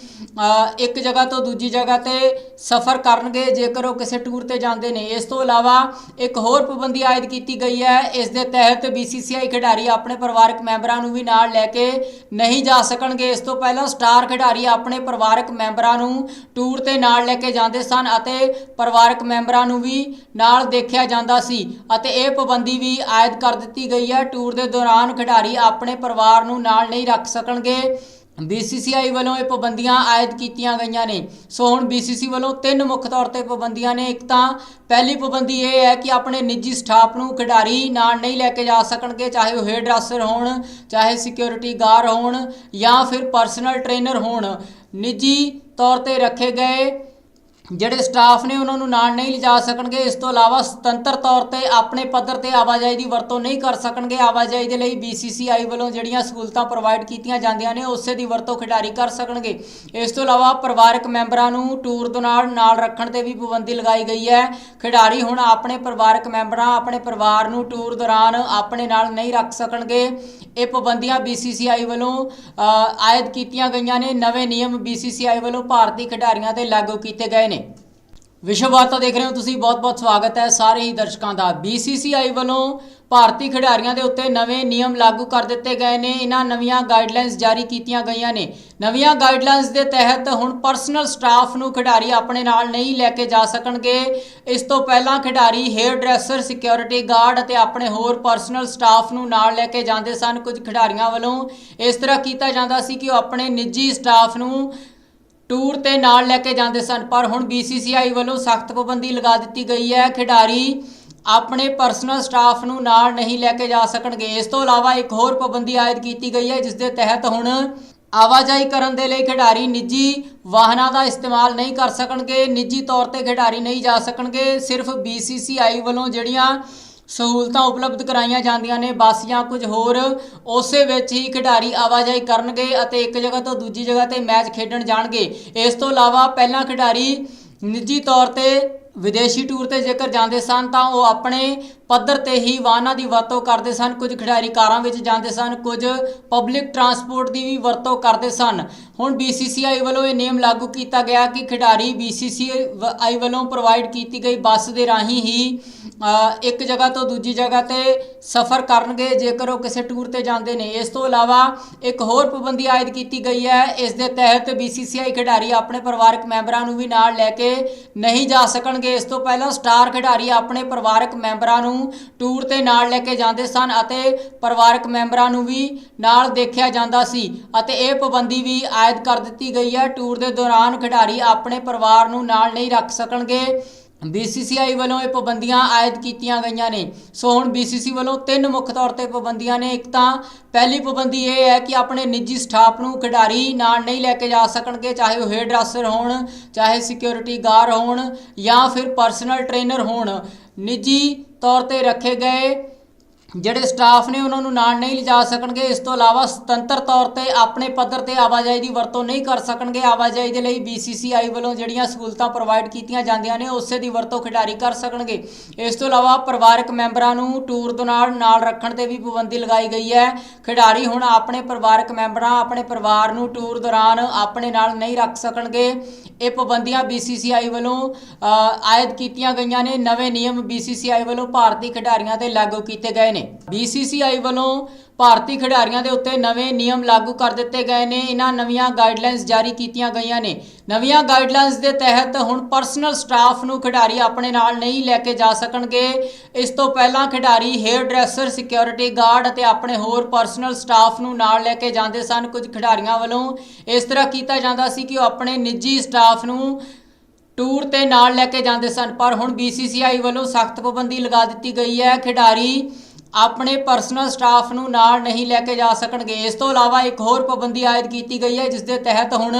ਇੱਕ ਜਗ੍ਹਾ ਤੋਂ ਦੂਜੀ ਜਗ੍ਹਾ ਤੇ ਸਫ਼ਰ ਕਰਨਗੇ, ਜੇਕਰ ਉਹ ਕਿਸੇ ਟੂਰ ਤੇ ਜਾਂਦੇ ਨੇ। ਇਸ ਤੋਂ ਇਲਾਵਾ ਇੱਕ ਹੋਰ ਪਾਬੰਦੀ ਆਇਦ ਕੀਤੀ ਗਈ ਹੈ। ਇਸ ਦੇ ਤਹਿਤ BCCI ਖਿਡਾਰੀ ਆਪਣੇ ਪਰਿਵਾਰਕ ਮੈਂਬਰਾਂ ਨੂੰ ਵੀ ਨਾਲ ਲੈ ਕੇ ਨਹੀਂ ਜਾ ਸਕਣਗੇ। ਇਸ ਤੋਂ ਪਹਿਲਾਂ ਸਟਾਰ ਖਿਡਾਰੀ ਆਪਣੇ ਪਰਿਵਾਰਕ ਮੈਂਬਰਾਂ ਨੂੰ ਟੂਰ ਤੇ ਨਾਲ ਲੈ ਕੇ ਜਾਂਦੇ ਸਨ ਅਤੇ ਪਰਿਵਾਰਕ ਮੈਂਬਰਾਂ ਨੂੰ ਵੀ ਨਾਲ ਦੇਖਿਆ ਜਾਂਦਾ ਸੀ ਅਤੇ ਇਹ ਪਾਬੰਦੀ ਵੀ ਆਇਦ ਕਰ ਦਿੱਤੀ ਗਈ ਹੈ। ਟੂਰ ਦੇ ਦੌਰਾਨ ਖਿਡਾਰੀ ਆਪਣੇ ਪਰਿਵਾਰ ਨੂੰ ਨਾਲ ਨਹੀਂ ਰੱਖ ਸਕਣਗੇ। BCCI ਵੱਲੋਂ ਇਹ ਪਾਬੰਦੀਆਂ ਆਇਦ ਕੀਤੀਆਂ ਗਈਆਂ ਨੇ। ਸੋ ਹੁਣ BCC ਵੱਲੋਂ ਤਿੰਨ ਮੁੱਖ ਤੌਰ ਤੇ ਪਾਬੰਦੀਆਂ ਨੇ। ਇੱਕ ਤਾਂ ਪਹਿਲੀ ਪਾਬੰਦੀ ਇਹ ਹੈ ਕਿ ਆਪਣੇ ਨਿੱਜੀ ਸਟਾਫ ਨੂੰ ਖਿਡਾਰੀ ਨਾਲ ਨਹੀਂ ਲੈ ਕੇ ਜਾ ਸਕਣਗੇ, ਚਾਹੇ ਉਹ ਹੈਡ ਡਰੈਸਰ ਹੋਣ, ਚਾਹੇ ਸਿਕਿਉਰਿਟੀ ਗਾਰਡ ਹੋਣ ਜਾਂ ਫਿਰ ਪਰਸਨਲ ਟ੍ਰੇਨਰ ਹੋਣ। ਨਿੱਜੀ ਤੌਰ ਤੇ ਰੱਖੇ ਗਏ ਜਿਹੜੇ ਸਟਾਫ ਨੇ ਉਹਨਾਂ ਨੂੰ ਨਾਲ ਨਹੀਂ ਲਿਜਾ ਸਕਣਗੇ, ਇਸ ਤੋਂ ਇਲਾਵਾ ਸੁਤੰਤਰ ਤੌਰ ਤੇ ਆਪਣੇ ਪੱਧਰ ਤੇ ਆਵਾਜਾਈ ਦੀ ਵਰਤੋਂ ਨਹੀਂ ਕਰ ਸਕਣਗੇ। ਆਵਾਜਾਈ ਦੇ ਲਈ BCCI ਵੱਲੋਂ ਜਿਹੜੀਆਂ ਸਹੂਲਤਾਂ ਪ੍ਰੋਵਾਈਡ ਕੀਤੀਆਂ ਜਾਂਦੀਆਂ ਨੇ, ਉਸੇ ਦੀ ਵਰਤੋਂ ਖਿਡਾਰੀ ਕਰ ਸਕਣਗੇ। ਇਸ ਤੋਂ ਇਲਾਵਾ ਪਰਿਵਾਰਕ ਮੈਂਬਰਾਂ ਨੂੰ ਟੂਰ ਦੌਰਾਨ ਨਾਲ ਰੱਖਣ ਤੇ ਵੀ ਪਾਬੰਦੀ ਲਗਾਈ ਗਈ ਹੈ। ਖਿਡਾਰੀ ਹੁਣ ਆਪਣੇ ਪਰਿਵਾਰਕ ਮੈਂਬਰਾਂ, ਆਪਣੇ ਪਰਿਵਾਰ ਨੂੰ ਟੂਰ ਦੌਰਾਨ ਆਪਣੇ ਨਾਲ ਨਹੀਂ ਰੱਖ ਸਕਣਗੇ। ਇਹ ਪਾਬੰਦੀਆਂ BCCI ਵੱਲੋਂ ਆਇਦ ਕੀਤੀਆਂ ਗਈਆਂ ਨੇ। ਨਵੇਂ ਨਿਯਮ BCCI ਵੱਲੋਂ ਭਾਰਤੀ ਖਿਡਾਰੀਆਂ ਤੇ ਲਾਗੂ ਕੀਤੇ ਗਏ ਨੇ। ਵਿਸ਼ਵ ਵਾਰਤਾ ਦੇਖ ਰਹੇ ਹੋ ਤੁਸੀਂ, ਬਹੁਤ-ਬਹੁਤ ਸਵਾਗਤ ਹੈ ਸਾਰੇ ਹੀ ਦਰਸ਼ਕਾਂ ਦਾ। BCCI ਵੱਲੋਂ ਭਾਰਤੀ ਖਿਡਾਰੀਆਂ ਦੇ ਉੱਤੇ ਨਵੇਂ ਨਿਯਮ ਲਾਗੂ ਕਰ ਦਿੱਤੇ ਗਏ ਨੇ। ਇਹਨਾਂ ਨਵੀਆਂ ਗਾਈਡਲਾਈਨਸ ਜਾਰੀ ਕੀਤੀਆਂ ਗਈਆਂ ਨੇ। ਨਵੀਆਂ ਗਾਈਡਲਾਈਨਸ ਦੇ ਤਹਿਤ ਹੁਣ ਪਰਸਨਲ ਸਟਾਫ ਨੂੰ ਖਿਡਾਰੀ ਆਪਣੇ ਨਾਲ ਨਹੀਂ ਲੈ ਕੇ ਜਾ ਸਕਣਗੇ। ਇਸ ਤੋਂ ਪਹਿਲਾਂ ਖਿਡਾਰੀ ਹੇਅਰ ਡਰੈਸਰ ਸਿਕਿਉਰਿਟੀ ਗਾਰਡ ਅਤੇ ਆਪਣੇ ਹੋਰ ਪਰਸਨਲ ਸਟਾਫ ਨੂੰ ਨਾਲ ਲੈ ਕੇ ਜਾਂਦੇ ਸਨ। ਕੁਝ ਖਿਡਾਰੀਆਂ ਵੱਲੋਂ ਇਸ ਤਰ੍ਹਾਂ ਕੀਤਾ ਜਾਂਦਾ ਸੀ ਕਿ ਉਹ ਆਪਣੇ ਨਿੱਜੀ ਸਟਾਫ ਨੂੰ ਟੂਰ ਤੇ ਨਾਲ ਲੈ ਕੇ ਜਾਂਦੇ ਸਨ, ਪਰ ਹੁਣ BCCI ਵੱਲੋਂ ਸਖਤ ਪਾਬੰਦੀ ਲਗਾ ਦਿੱਤੀ ਗਈ ਹੈ। ਖਿਡਾਰੀ ਆਪਣੇ ਪਰਸਨਲ ਸਟਾਫ ਨੂੰ ਨਾਲ ਨਹੀਂ ਲੈ ਕੇ ਜਾ ਸਕਣਗੇ। ਇਸ ਤੋਂ ਇਲਾਵਾ ਇੱਕ ਹੋਰ ਪਾਬੰਦੀ ਆਇਦ ਕੀਤੀ ਗਈ ਹੈ, ਜਿਸ ਦੇ ਤਹਿਤ ਹੁਣ ਆਵਾਜਾਈ ਕਰਨ ਦੇ ਲਈ ਖਿਡਾਰੀ ਨਿੱਜੀ ਵਾਹਨਾਂ ਦਾ ਇਸਤੇਮਾਲ ਨਹੀਂ ਕਰ ਸਕਣਗੇ। ਨਿੱਜੀ ਤੌਰ ਤੇ ਖਿਡਾਰੀ ਨਹੀਂ ਜਾ ਸਕਣਗੇ। ਸਿਰਫ BCCI ਵੱਲੋਂ ਜਿਹੜੀਆਂ ਸਹੂਲਤਾਂ ਉਪਲਬਧ ਕਰਾਈਆਂ ਜਾਂਦੀਆਂ ਨੇ, ਬੱਸ ਜਾਂ ਕੁਝ ਹੋਰ। ਉਸੇ ਵਿੱਚ ਹੀ ਖਿਡਾਰੀ ਆਵਾਜਾਈ ਕਰਨਗੇ ਅਤੇ ਇੱਕ ਜਗ੍ਹਾ ਤੋਂ ਦੂਜੀ ਜਗ੍ਹਾ ਤੇ ਮੈਚ ਖੇਡਣ ਜਾਣਗੇ। ਇਸ ਤੋਂ ਇਲਾਵਾ ਪਹਿਲਾਂ ਖਿਡਾਰੀ ਨਿੱਜੀ ਤੌਰ ਤੇ ਵਿਦੇਸ਼ੀ ਟੂਰ ਤੇ ਜੇਕਰ ਜਾਂਦੇ ਸਨ ਤਾਂ ਉਹ ਆਪਣੇ ਪੱਧਰ ਤੇ ਹੀ ਵਾਹਨਾਂ ਦੀ ਵਰਤੋਂ ਕਰਦੇ ਸਨ, ਕੁਝ ਖਿਡਾਰੀ ਕਾਰਾਂ ਵਿੱਚ ਜਾਂਦੇ ਸਨ, ਕੁਝ ਪਬਲਿਕ ਟਰਾਂਸਪੋਰਟ ਦੀ ਵੀ ਵਰਤੋਂ ਕਰਦੇ ਸਨ। ਹੁਣ BCCI ਵੱਲੋਂ ਇਹ ਨਿਯਮ ਲਾਗੂ ਕੀਤਾ ਗਿਆ ਕਿ ਖਿਡਾਰੀ BCCI ਵੱਲੋਂ ਪ੍ਰੋਵਾਈਡ ਕੀਤੀ ਗਈ ਬੱਸ ਦੇ ਰਾਹੀਂ ਹੀ ਇੱਕ ਜਗ੍ਹਾ ਤੋਂ ਦੂਜੀ ਜਗ੍ਹਾ ਤੇ ਸਫ਼ਰ ਕਰਨਗੇ, ਜੇਕਰ ਉਹ ਕਿਸੇ ਟੂਰ ਤੇ ਜਾਂਦੇ ਨੇ। ਇਸ ਤੋਂ ਇਲਾਵਾ ਇੱਕ ਹੋਰ ਪਾਬੰਦੀ ਆਇਦ ਕੀਤੀ ਗਈ ਹੈ। ਇਸ ਦੇ ਤਹਿਤ BCCI ਖਿਡਾਰੀ ਆਪਣੇ ਪਰਿਵਾਰਕ ਮੈਂਬਰਾਂ ਨੂੰ ਵੀ ਨਾਲ ਲੈ ਕੇ ਨਹੀਂ ਜਾ ਸਕਣਗੇ। ਇਸ ਤੋਂ ਪਹਿਲਾਂ ਸਟਾਰ ਖਿਡਾਰੀ ਆਪਣੇ ਪਰਿਵਾਰਕ ਮੈਂਬਰਾਂ ਨੂੰ ਟੂਰ ਤੇ ਨਾਲ ਲੈ ਕੇ ਜਾਂਦੇ ਸਨ ਅਤੇ ਪਰਿਵਾਰਕ ਮੈਂਬਰਾਂ ਨੂੰ ਵੀ ਨਾਲ ਦੇਖਿਆ ਜਾਂਦਾ ਸੀ ਅਤੇ ਇਹ ਪਾਬੰਦੀ ਵੀ ਆਇਦ ਕਰ ਦਿੱਤੀ ਗਈ ਹੈ। ਟੂਰ ਦੇ ਦੌਰਾਨ ਖਿਡਾਰੀ ਆਪਣੇ ਪਰਿਵਾਰ ਨੂੰ ਨਾਲ ਨਹੀਂ ਰੱਖ ਸਕਣਗੇ। BCCI ਵੱਲੋਂ ਇਹ ਪਾਬੰਦੀਆਂ ਆਇਦ ਕੀਤੀਆਂ ਗਈਆਂ ਨੇ। ਸੋ ਹੁਣ BCCI ਵੱਲੋਂ ਤਿੰਨ ਮੁੱਖ ਤੌਰ ਤੇ ਪਾਬੰਦੀਆਂ ਨੇ। ਇੱਕ ਤਾਂ ਪਹਿਲੀ ਪਾਬੰਦੀ ਇਹ ਹੈ ਕਿ ਆਪਣੇ ਨਿੱਜੀ ਸਟਾਫ ਨੂੰ ਖਿਡਾਰੀ ਨਾਲ ਨਹੀਂ ਲੈ ਕੇ ਜਾ ਸਕਣਗੇ, ਚਾਹੇ ਉਹ ਹੇਅਰ ਡਰੈਸਰ ਹੋਣ, ਚਾਹੇ ਸਿਕਿਉਰਿਟੀ ਗਾਰਡ ਹੋਣ ਜਾਂ ਫਿਰ ਪਰਸਨਲ ਟ੍ਰੇਨਰ ਹੋਣ। ਨਿੱਜੀ ਤੌਰ ਤੇ ਰੱਖੇ ਗਏ ਜਿਹੜੇ ਸਟਾਫ ਨੇ ਉਹਨਾਂ ਨੂੰ ਨਾਲ ਨਹੀਂ ਲਿਜਾ ਸਕਣਗੇ, ਇਸ ਤੋਂ ਇਲਾਵਾ ਸੁਤੰਤਰ ਤੌਰ ਤੇ ਆਪਣੇ ਪੱਧਰ ਤੇ ਆਵਾਜਾਈ ਦੀ ਵਰਤੋਂ ਨਹੀਂ ਕਰ ਸਕਣਗੇ। ਆਵਾਜਾਈ ਦੇ ਲਈ BCCI ਵੱਲੋਂ ਜਿਹੜੀਆਂ ਸਹੂਲਤਾਂ ਪ੍ਰੋਵਾਈਡ ਕੀਤੀਆਂ ਜਾਂਦੀਆਂ ਨੇ, ਉਸੇ ਦੀ ਵਰਤੋਂ ਖਿਡਾਰੀ ਕਰ ਸਕਣਗੇ। ਇਸ ਤੋਂ ਇਲਾਵਾ ਪਰਿਵਾਰਕ ਮੈਂਬਰਾਂ ਨੂੰ ਟੂਰ ਦੌਰਾਨ ਨਾਲ ਰੱਖਣ ਤੇ ਵੀ ਪਾਬੰਦੀ ਲਗਾਈ ਗਈ ਹੈ। ਖਿਡਾਰੀ ਹੁਣ ਆਪਣੇ ਪਰਿਵਾਰਕ ਮੈਂਬਰਾਂ, ਆਪਣੇ ਪਰਿਵਾਰ ਨੂੰ ਟੂਰ ਦੌਰਾਨ ਆਪਣੇ ਨਾਲ ਨਹੀਂ ਰੱਖ ਸਕਣਗੇ। ਇਹ ਪਾਬੰਦੀਆਂ BCCI ਵੱਲੋਂ ਆਇਦ ਕੀਤੀਆਂ ਗਈਆਂ ਨੇ। ਨਵੇਂ ਨਿਯਮ BCCI ਵੱਲੋਂ ਭਾਰਤੀ ਖਿਡਾਰੀਆਂ ਤੇ ਲਾਗੂ ਕੀਤੇ ਗਏ ਨੇ। BCCI ਵੱਲੋਂ ਭਾਰਤੀ ਖਿਡਾਰੀਆਂ ਦੇ ਉੱਤੇ ਨਵੇਂ ਨਿਯਮ ਲਾਗੂ ਕਰ ਦਿੱਤੇ ਗਏ ਨੇ। ਇਹਨਾਂ ਨਵੀਆਂ ਗਾਈਡਲਾਈਨਸ ਜਾਰੀ ਕੀਤੀਆਂ ਗਈਆਂ ਨੇ। ਨਵੀਆਂ ਗਾਈਡਲਾਈਨਸ ਦੇ ਤਹਿਤ ਹੁਣ ਪਰਸਨਲ ਸਟਾਫ ਨੂੰ ਖਿਡਾਰੀ ਆਪਣੇ ਨਾਲ ਨਹੀਂ ਲੈ ਕੇ ਜਾ ਸਕਣਗੇ। ਇਸ ਤੋਂ ਪਹਿਲਾਂ ਖਿਡਾਰੀ ਹੇਅਰ ਡਰੈਸਰ ਸਿਕਿਉਰਿਟੀ ਗਾਰਡ ਅਤੇ ਆਪਣੇ ਹੋਰ ਪਰਸਨਲ ਸਟਾਫ ਨੂੰ ਨਾਲ ਲੈ ਕੇ ਜਾਂਦੇ ਸਨ। ਕੁਝ ਖਿਡਾਰੀਆਂ ਵੱਲੋਂ ਇਸ ਤਰ੍ਹਾਂ ਕੀਤਾ ਜਾਂਦਾ ਸੀ ਕਿ ਉਹ ਆਪਣੇ ਨਿੱਜੀ ਸਟਾਫ ਨੂੰ ਟੂਰ ਤੇ ਨਾਲ ਲੈ ਕੇ ਜਾਂਦੇ ਸਨ। ਪਰ ਹੁਣ BCCI ਵੱਲੋਂ ਸਖਤ ਪਾਬੰਦੀ ਲਗਾ ਦਿੱਤੀ ਗਈ ਹੈ। ਖਿਡਾਰੀ ਆਪਣੇ ਪਰਸਨਲ ਸਟਾਫ ਨੂੰ ਨਾਲ ਨਹੀਂ ਲੈ ਕੇ ਜਾ ਸਕਣਗੇ। ਇਸ ਤੋਂ ਇਲਾਵਾ ਇੱਕ ਹੋਰ ਪਾਬੰਦੀ ਆਇਦ ਕੀਤੀ ਗਈ ਹੈ ਜਿਸ ਦੇ ਤਹਿਤ ਹੁਣ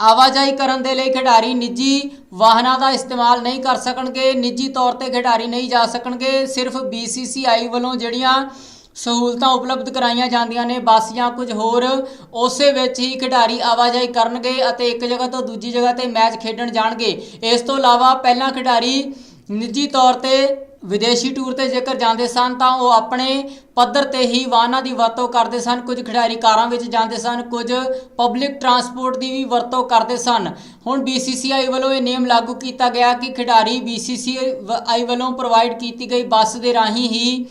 ਆਵਾਜਾਈ ਕਰਨ ਦੇ ਲਈ ਖਿਡਾਰੀ ਨਿੱਜੀ ਵਾਹਨਾਂ ਦਾ ਇਸਤੇਮਾਲ ਨਹੀਂ ਕਰ ਸਕਣਗੇ, ਨਿੱਜੀ ਤੌਰ ਤੇ ਖਿਡਾਰੀ ਨਹੀਂ ਜਾ ਸਕਣਗੇ। ਸਿਰਫ BCCI ਵੱਲੋਂ ਜਿਹੜੀਆਂ ਸਹੂਲਤਾਂ ਉਪਲਬਧ ਕਰਾਈਆਂ ਜਾਂਦੀਆਂ ਨੇ, ਬੱਸ ਜਾਂ ਕੁਝ ਹੋਰ, ਉਸੇ ਵਿੱਚ ਹੀ ਖਿਡਾਰੀ ਆਵਾਜਾਈ ਕਰਨਗੇ ਅਤੇ ਇੱਕ ਜਗ੍ਹਾ ਤੋਂ ਦੂਜੀ ਜਗ੍ਹਾ ਤੇ ਮੈਚ ਖੇਡਣ ਜਾਣਗੇ। ਇਸ ਤੋਂ ਇਲਾਵਾ ਪਹਿਲਾਂ ਖਿਡਾਰੀ ਨਿੱਜੀ ਤੌਰ ਤੇ ਵਿਦੇਸ਼ੀ ਟੂਰ ਤੇ ਜੇਕਰ ਜਾਂਦੇ ਸਨ ਤਾਂ ਉਹ ਆਪਣੇ ਪੱਧਰ ਤੇ ਹੀ ਵਾਹਨਾਂ ਦੀ ਵਰਤੋਂ ਕਰਦੇ ਸਨ, ਕੁਝ ਖਿਡਾਰੀ ਕਾਰਾਂ ਵਿੱਚ ਜਾਂਦੇ ਸਨ, ਕੁਝ ਪਬਲਿਕ ਟਰਾਂਸਪੋਰਟ ਦੀ ਵੀ ਵਰਤੋਂ ਕਰਦੇ ਸਨ। ਹੁਣ BCCI ਵੱਲੋਂ ਇਹ ਨਿਯਮ ਲਾਗੂ ਕੀਤਾ ਗਿਆ ਕਿ ਖਿਡਾਰੀ BCCI ਵੱਲੋਂ ਪ੍ਰੋਵਾਈਡ ਕੀਤੀ ਗਈ ਬੱਸ ਦੇ ਰਾਹੀਂ ਹੀ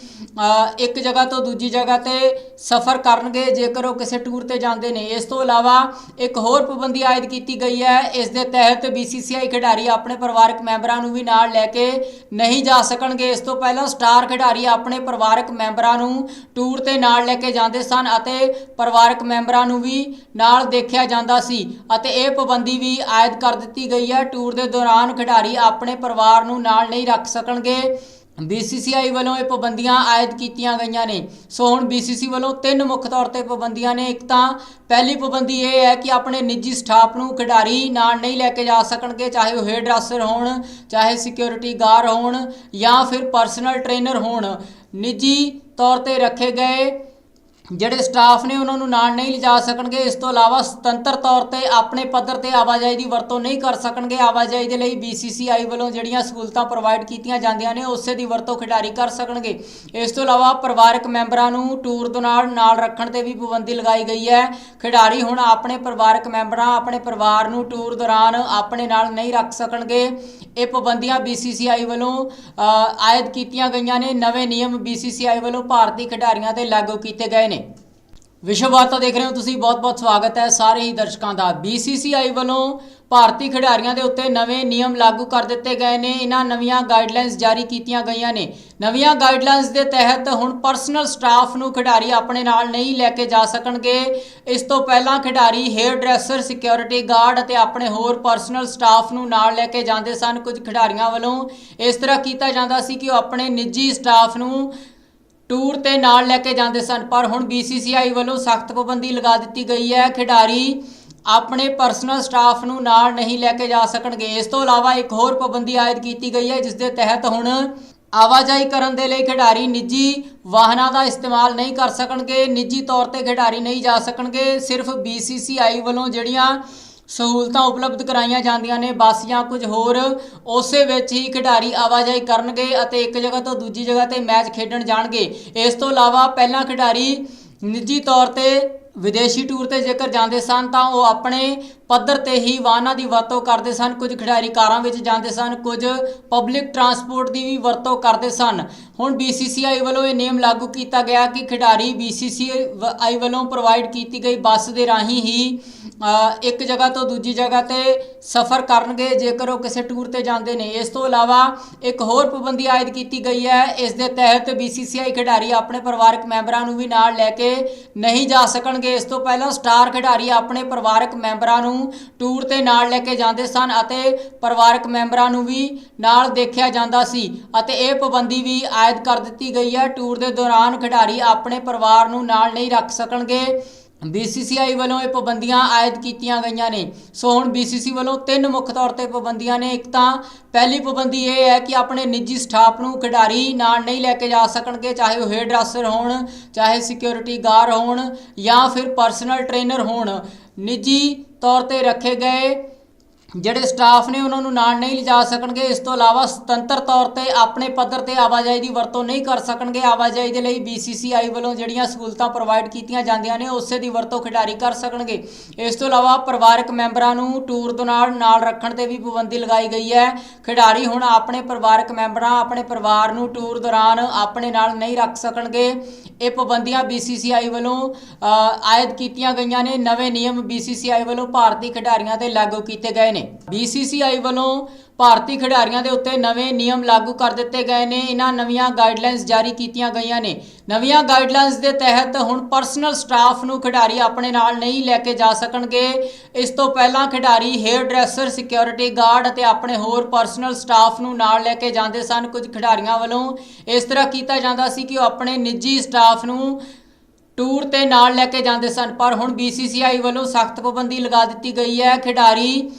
ਇੱਕ ਜਗ੍ਹਾ ਤੋਂ ਦੂਜੀ ਜਗ੍ਹਾ ਤੇ ਸਫ਼ਰ ਕਰਨਗੇ, ਜੇਕਰ ਉਹ ਕਿਸੇ ਟੂਰ ਤੇ ਜਾਂਦੇ ਨੇ। ਇਸ ਤੋਂ ਇਲਾਵਾ ਇੱਕ ਹੋਰ ਪਾਬੰਦੀ ਆਇਦ ਕੀਤੀ ਗਈ ਹੈ। ਇਸ ਦੇ ਤਹਿਤ BCCI ਖਿਡਾਰੀ ਆਪਣੇ ਪਰਿਵਾਰਕ ਮੈਂਬਰਾਂ ਨੂੰ ਵੀ ਨਾਲ ਲੈ ਕੇ ਨਹੀਂ ਜਾ ਸਕਣਗੇ। ਇਸ ਤੋਂ ਪਹਿਲਾਂ ਸਟਾਰ ਖਿਡਾਰੀ ਆਪਣੇ ਪਰਿਵਾਰਕ ਮੈਂਬਰਾਂ ਨੂੰ ਟੂਰ ਤੇ ਨਾਲ ਲੈ ਕੇ ਜਾਂਦੇ ਸਨ ਅਤੇ ਪਰਿਵਾਰਕ ਮੈਂਬਰਾਂ ਨੂੰ ਵੀ ਨਾਲ ਦੇਖਿਆ ਜਾਂਦਾ ਸੀ ਅਤੇ ਇਹ ਪਾਬੰਦੀ ਵੀ ਆਇਦ ਕਰ ਦਿੱਤੀ ਗਈ ਹੈ। ਟੂਰ ਦੇ ਦੌਰਾਨ ਖਿਡਾਰੀ ਆਪਣੇ ਪਰਿਵਾਰ ਨੂੰ ਨਾਲ ਨਹੀਂ ਰੱਖ ਸਕਣਗੇ। BCCI ਵੱਲੋਂ ਇਹ ਪਾਬੰਦੀਆਂ ਆਇਦ ਕੀਤੀਆਂ ਗਈਆਂ ਨੇ। ਸੋ ਹੁਣ BCC ਵੱਲੋਂ ਤਿੰਨ ਮੁੱਖ ਤੌਰ ਤੇ ਪਾਬੰਦੀਆਂ ਨੇ। ਇੱਕ ਤਾਂ ਪਹਿਲੀ ਪਾਬੰਦੀ ਇਹ ਹੈ ਕਿ ਆਪਣੇ ਨਿੱਜੀ ਸਟਾਫ ਨੂੰ ਖਿਡਾਰੀ ਨਾਲ ਨਹੀਂ ਲੈ ਕੇ ਜਾ ਸਕਣਗੇ, ਚਾਹੇ ਉਹ ਹੇਅਰ ਡਰੈਸਰ ਹੋਣ, ਚਾਹੇ ਸਿਕਿਉਰਿਟੀ ਗਾਰਡ ਹੋਣ ਜਾਂ ਫਿਰ ਪਰਸਨਲ ਟ੍ਰੇਨਰ ਹੋਣ। ਨਿੱਜੀ ਤੌਰ ਤੇ ਰੱਖੇ ਗਏ ਜਿਹੜੇ ਸਟਾਫ ਨੇ ਉਹਨਾਂ ਨੂੰ ਨਾਲ ਨਹੀਂ ਲਿਜਾ ਸਕਣਗੇ, ਇਸ ਤੋਂ ਇਲਾਵਾ ਸੁਤੰਤਰ ਤੌਰ ਤੇ ਆਪਣੇ ਪੱਧਰ ਤੇ ਆਵਾਜਾਈ ਦੀ ਵਰਤੋਂ ਨਹੀਂ ਕਰ ਸਕਣਗੇ। ਆਵਾਜਾਈ ਦੇ ਲਈ BCCI ਵੱਲੋਂ ਜਿਹੜੀਆਂ ਸਹੂਲਤਾਂ ਪ੍ਰੋਵਾਈਡ ਕੀਤੀਆਂ ਜਾਂਦੀਆਂ ਨੇ, ਉਸੇ ਦੀ ਵਰਤੋਂ ਖਿਡਾਰੀ ਕਰ ਸਕਣਗੇ। ਇਸ ਤੋਂ ਇਲਾਵਾ ਪਰਿਵਾਰਕ ਮੈਂਬਰਾਂ ਨੂੰ ਟੂਰ ਦੌਰਾਨ ਨਾਲ ਰੱਖਣ ਤੇ ਵੀ ਪਾਬੰਦੀ ਲਗਾਈ ਗਈ ਹੈ। ਖਿਡਾਰੀ ਹੁਣ ਆਪਣੇ ਪਰਿਵਾਰਕ ਮੈਂਬਰਾਂ, ਆਪਣੇ ਪਰਿਵਾਰ ਨੂੰ ਟੂਰ ਦੌਰਾਨ ਆਪਣੇ ਨਾਲ ਨਹੀਂ ਰੱਖ ਸਕਣਗੇ। ਇਹ ਪਾਬੰਦੀਆਂ BCCI ਵੱਲੋਂ ਆਇਦ ਕੀਤੀਆਂ ਗਈਆਂ ਨੇ। ਨਵੇਂ ਨਿਯਮ BCCI ਵੱਲੋਂ ਭਾਰਤੀ ਖਿਡਾਰੀਆਂ ਤੇ ਲਾਗੂ ਕੀਤੇ ਗਏ ਨੇ। ਵਿਸ਼ਵ ਵਾਰਤਾ ਦੇਖ ਰਹੇ ਹੋ ਤੁਸੀਂ ਬਹੁਤ-ਬਹੁਤ ਸਵਾਗਤ ਹੈ ਸਾਰੇ ਹੀ ਦਰਸ਼ਕਾਂ ਦਾ। BCCI ਵੱਲੋਂ ਭਾਰਤੀ ਖਿਡਾਰੀਆਂ ਦੇ ਉੱਤੇ ਨਵੇਂ ਨਿਯਮ ਲਾਗੂ ਕਰ ਦਿੱਤੇ ਗਏ ਨੇ। ਇਹਨਾਂ ਨਵੀਆਂ ਗਾਈਡਲਾਈਨਸ ਜਾਰੀ ਕੀਤੀਆਂ ਗਈਆਂ ਨੇ। ਨਵੀਆਂ ਗਾਈਡਲਾਈਨਸ ਦੇ ਤਹਿਤ ਹੁਣ ਪਰਸਨਲ ਸਟਾਫ ਨੂੰ ਖਿਡਾਰੀ ਆਪਣੇ ਨਾਲ ਨਹੀਂ ਲੈ ਕੇ ਜਾ ਸਕਣਗੇ। ਇਸ ਤੋਂ ਪਹਿਲਾਂ ਖਿਡਾਰੀ ਹੇਅਰ ਡਰੈਸਰ ਸਿਕਿਉਰਿਟੀ ਗਾਰਡ ਅਤੇ ਆਪਣੇ ਹੋਰ ਪਰਸਨਲ ਸਟਾਫ ਨੂੰ ਨਾਲ ਲੈ ਕੇ ਜਾਂਦੇ ਸਨ। ਕੁਝ ਖਿਡਾਰੀਆਂ ਵੱਲੋਂ ਇਸ ਤਰ੍ਹਾਂ ਕੀਤਾ ਜਾਂਦਾ ਸੀ ਕਿ ਉਹ ਆਪਣੇ ਨਿੱਜੀ ਸਟਾਫ ਨੂੰ ਟੂਰ ਤੇ ਨਾਲ ਲੈ ਕੇ ਜਾਂਦੇ ਸਨ, ਪਰ ਹੁਣ BCCI ਵੱਲੋਂ ਸਖਤ ਪਾਬੰਦੀ ਲਗਾ ਦਿੱਤੀ ਗਈ ਹੈ। ਖਿਡਾਰੀ ਆਪਣੇ ਪਰਸਨਲ ਸਟਾਫ ਨੂੰ ਨਾਲ ਨਹੀਂ ਲੈ ਕੇ ਜਾ ਸਕਣਗੇ। ਇਸ ਤੋਂ ਇਲਾਵਾ ਇੱਕ ਹੋਰ ਪਾਬੰਦੀ ਆਇਦ ਕੀਤੀ ਗਈ ਹੈ, ਜਿਸ ਦੇ ਤਹਿਤ ਹੁਣ ਆਵਾਜਾਈ ਕਰਨ ਦੇ ਲਈ ਖਿਡਾਰੀ ਨਿੱਜੀ ਵਾਹਨਾਂ ਦਾ ਇਸਤੇਮਾਲ ਨਹੀਂ ਕਰ ਸਕਣਗੇ। ਨਿੱਜੀ ਤੌਰ ਤੇ ਖਿਡਾਰੀ ਨਹੀਂ ਜਾ ਸਕਣਗੇ। ਸਿਰਫ BCCI ਵੱਲੋਂ ਜਿਹੜੀਆਂ ਸਹੂਲਤਾਂ ਉਪਲਬਧ ਕਰਾਈਆਂ ਜਾਂਦੀਆਂ ਨੇ ਬੱਸ ਜਾਂ ਕੁਝ ਹੋਰ ਉਸੇ ਵਿੱਚ ਹੀ ਖਿਡਾਰੀ ਆਵਾਜਾਈ ਕਰਨਗੇ ਅਤੇ ਇੱਕ ਜਗ੍ਹਾ ਤੋਂ ਦੂਜੀ ਜਗ੍ਹਾ ਤੇ ਮੈਚ ਖੇਡਣ ਜਾਣਗੇ। ਇਸ ਤੋਂ ਇਲਾਵਾ ਪਹਿਲਾਂ ਖਿਡਾਰੀ ਨਿੱਜੀ ਤੌਰ ਤੇ ਵਿਦੇਸ਼ੀ ਟੂਰ ਤੇ ਜੇਕਰ ਜਾਂਦੇ ਸਨ ਤਾਂ ਉਹ ਆਪਣੇ ਪੱਧਰ ਤੇ ਹੀ ਵਾਹਨਾਂ ਦੀ ਵਰਤੋਂ ਕਰਦੇ ਸਨ, ਕੁਝ ਖਿਡਾਰੀ ਕਾਰਾਂ ਵਿੱਚ ਜਾਂਦੇ ਸਨ, ਕੁਝ ਪਬਲਿਕ ਟਰਾਂਸਪੋਰਟ ਦੀ ਵੀ ਵਰਤੋਂ ਕਰਦੇ ਸਨ। ਹੁਣ BCCI ਵੱਲੋਂ ਇਹ ਨਿਯਮ ਲਾਗੂ ਕੀਤਾ ਗਿਆ ਕਿ ਖਿਡਾਰੀ BCCI ਵੱਲੋਂ ਪ੍ਰੋਵਾਈਡ ਕੀਤੀ ਗਈ ਬੱਸ ਦੇ ਰਾਹੀਂ ਹੀ ਇੱਕ ਜਗ੍ਹਾ ਤੋਂ ਦੂਜੀ ਜਗ੍ਹਾ ਤੇ ਸਫ਼ਰ ਕਰਨਗੇ, ਜੇਕਰ ਉਹ ਕਿਸੇ ਟੂਰ ਤੇ ਜਾਂਦੇ ਨੇ। ਇਸ ਤੋਂ ਇਲਾਵਾ ਇੱਕ ਹੋਰ ਪਾਬੰਦੀ ਆਇਦ ਕੀਤੀ ਗਈ ਹੈ। ਇਸ ਦੇ ਤਹਿਤ BCCI ਖਿਡਾਰੀ ਆਪਣੇ ਪਰਿਵਾਰਕ ਮੈਂਬਰਾਂ ਨੂੰ ਵੀ ਨਾਲ ਲੈ ਕੇ ਨਹੀਂ ਜਾ ਸਕਣਗੇ। ਇਸ ਤੋਂ ਪਹਿਲਾਂ ਸਟਾਰ ਖਿਡਾਰੀ ਆਪਣੇ ਪਰਿਵਾਰਕ ਮੈਂਬਰਾਂ ਨੂੰ ਟੂਰ ਤੇ ਨਾਲ ਲੈ ਕੇ ਜਾਂਦੇ ਸਨ ਅਤੇ ਪਰਿਵਾਰਕ ਮੈਂਬਰਾਂ ਨੂੰ ਵੀ ਨਾਲ ਦੇਖਿਆ ਜਾਂਦਾ ਸੀ ਅਤੇ ਇਹ ਪਾਬੰਦੀ ਵੀ ਆਇਦ ਕਰ ਦਿੱਤੀ ਗਈ ਹੈ। ਟੂਰ ਦੇ ਦੌਰਾਨ ਖਿਡਾਰੀ ਆਪਣੇ ਪਰਿਵਾਰ ਨੂੰ ਨਾਲ ਨਹੀਂ ਰੱਖ ਸਕਣਗੇ। BCCI ਵੱਲੋਂ ਇਹ ਪਾਬੰਦੀਆਂ ਆਇਦ ਕੀਤੀਆਂ ਗਈਆਂ ਨੇ। ਸੋ ਹੁਣ BCC ਵੱਲੋਂ ਤਿੰਨ ਮੁੱਖ ਤੌਰ ਤੇ ਪਾਬੰਦੀਆਂ ਨੇ। ਇੱਕ ਤਾਂ ਪਹਿਲੀ ਪਾਬੰਦੀ ਇਹ ਹੈ ਕਿ ਆਪਣੇ ਨਿੱਜੀ ਸਟਾਫ ਨੂੰ ਖਿਡਾਰੀ ਨਾਲ ਨਹੀਂ ਲੈ ਕੇ ਜਾ ਸਕਣਗੇ, ਚਾਹੇ ਉਹ ਹੇਅਰ ਡਰੈਸਰ ਹੋਣ, ਚਾਹੇ ਸਿਕਿਉਰਿਟੀ ਗਾਰਡ ਹੋਣ ਜਾਂ ਫਿਰ ਪਰਸਨਲ ਟ੍ਰੇਨਰ ਹੋਣ। ਨਿੱਜੀ ਤੌਰ ਤੇ ਰੱਖੇ ਗਏ ਜਿਹੜੇ ਸਟਾਫ ਨੇ ਉਹਨਾਂ ਨੂੰ ਨਾਲ ਨਹੀਂ ਲਿਜਾ ਸਕਣਗੇ, ਇਸ ਤੋਂ ਇਲਾਵਾ ਸੁਤੰਤਰ ਤੌਰ ਤੇ ਆਪਣੇ ਪੱਧਰ ਤੇ ਆਵਾਜਾਈ ਦੀ ਵਰਤੋਂ ਨਹੀਂ ਕਰ ਸਕਣਗੇ। ਆਵਾਜਾਈ ਦੇ ਲਈ BCCI ਵੱਲੋਂ ਜਿਹੜੀਆਂ ਸਹੂਲਤਾਂ ਪ੍ਰੋਵਾਈਡ ਕੀਤੀਆਂ ਜਾਂਦੀਆਂ ਨੇ, ਉਸੇ ਦੀ ਵਰਤੋਂ ਖਿਡਾਰੀ ਕਰ ਸਕਣਗੇ। ਇਸ ਤੋਂ ਇਲਾਵਾ ਪਰਿਵਾਰਕ ਮੈਂਬਰਾਂ ਨੂੰ ਟੂਰ ਦੌਰਾਨ ਨਾਲ ਰੱਖਣ ਤੇ ਵੀ ਪਾਬੰਦੀ ਲਗਾਈ ਗਈ ਹੈ। ਖਿਡਾਰੀ ਹੁਣ ਆਪਣੇ ਪਰਿਵਾਰਕ ਮੈਂਬਰਾਂ, ਆਪਣੇ ਪਰਿਵਾਰ ਨੂੰ ਟੂਰ ਦੌਰਾਨ ਆਪਣੇ ਨਾਲ ਨਹੀਂ ਰੱਖ ਸਕਣਗੇ। ਇਹ ਪਾਬੰਦੀਆਂ BCCI ਵੱਲੋਂ ਆਇਦ ਕੀਤੀਆਂ ਗਈਆਂ ਨੇ। ਨਵੇਂ ਨਿਯਮ BCCI ਵੱਲੋਂ ਭਾਰਤੀ ਖਿਡਾਰੀਆਂ ਤੇ ਲਾਗੂ ਕੀਤੇ ਗਏ ਨੇ। ਨੇ। BCCI ਵੱਲੋਂ ਭਾਰਤੀ ਖਿਡਾਰੀਆਂ ਦੇ ਉੱਤੇ ਨਵੇਂ ਨਿਯਮ ਲਾਗੂ ਕਰ ਦਿੱਤੇ ਗਏ ਨੇ। ਇਹਨਾਂ ਨਵੀਆਂ ਗਾਈਡਲਾਈਨਸ ਜਾਰੀ ਕੀਤੀਆਂ ਗਈਆਂ ਨੇ। ਨਵੀਆਂ ਗਾਈਡਲਾਈਨਸ ਦੇ ਤਹਿਤ ਹੁਣ ਪਰਸਨਲ ਸਟਾਫ ਨੂੰ ਖਿਡਾਰੀ ਆਪਣੇ ਨਾਲ ਨਹੀਂ ਲੈ ਕੇ ਜਾ ਸਕਣਗੇ। ਇਸ ਤੋਂ ਪਹਿਲਾਂ ਖਿਡਾਰੀ ਹੇਅਰ ਡਰੈਸਰ ਸਿਕਿਉਰਿਟੀ ਗਾਰਡ ਅਤੇ ਆਪਣੇ ਹੋਰ ਪਰਸਨਲ ਸਟਾਫ ਨੂੰ ਨਾਲ ਲੈ ਕੇ ਜਾਂਦੇ ਸਨ। ਕੁਝ ਖਿਡਾਰੀਆਂ ਵੱਲੋਂ ਇਸ ਤਰ੍ਹਾਂ ਕੀਤਾ ਜਾਂਦਾ ਸੀ ਕਿ ਉਹ ਆਪਣੇ ਨਿੱਜੀ ਸਟਾਫ ਨੂੰ ਟੂਰ ਤੇ ਨਾਲ ਲੈ ਕੇ ਜਾਂਦੇ ਸਨ। ਪਰ ਹੁਣ BCCI ਵੱਲੋਂ ਸਖਤ ਪਾਬੰਦੀ ਲਗਾ ਦਿੱਤੀ ਗਈ ਹੈ। ਖਿਡਾਰੀ